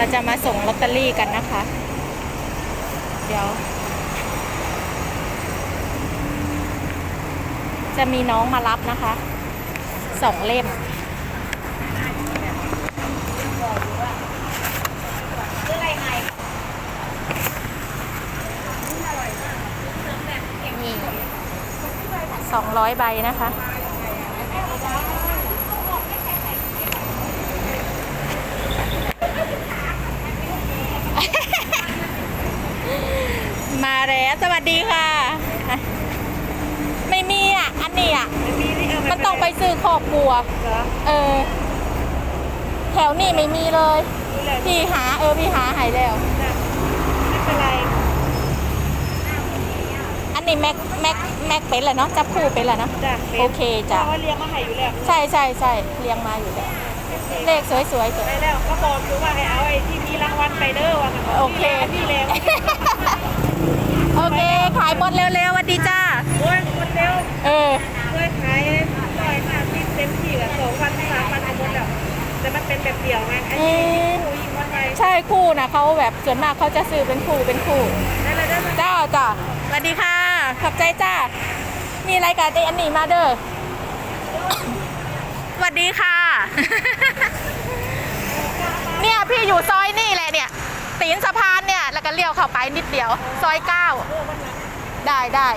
เราจะมาส่งลอตเตอรี่กันนะคะ เดี๋ยว จะมีน้องมารับนะคะสองเล่มสองร้อยใบนะคะ แล้วสวัสดีค่ะอะ ไม่มีอะ อันนี้อะ มันต้องไปซื้อขอบบัวเหรอเออ แถวนี้ไม่มีเลยนี่แหละพี่หาเออพี่หาหายแล้วจ้ะไม่เป็นไรอันนี้แม็กแม็กแม็กเป็นแหละเนาะจับคู่เป็นแหละเนาะจ้ะโอเคจ้ะเพราะว่าเลี้ยงมาให้อยู่แล้วใช่ใช่ใช่เรียงมาอยู่แล้วเลขสวยๆสวยไปแล้วก็บอกคือว่าให้เอาไอ้ที่มีรางวัลไปเด้อว่างั้นโอเคนี่แหละ โอเค ขายหมดเร็วๆสวัสดีจ้า โอ้ยคน เร็วเออช่วยขายร้อยห้าสิบเต็มที่อะสองวันสามวันเอาหมดแล้วแต่มันเป็นแบบเดี่ยวไงไอ้ที่ผู้ยิงวันไวใช่คู่นะเขาแบบส่วนมากเขาจะซื้อเป็นคู่เป็นคู่ได้เลยได้เลยจ้าจ้าสวัสดีค่ะขอบใจจ้ามีรายการตีอันนี้มาเด้อสวัสดีค่ะ เนี่ยพี่อยู่ซอยนี่แหละเนี่ยตีนสะพานเนี่ยแล้วก็เลี้ยวเข้าไปนิดเดียว ซอยเก้าได้ได้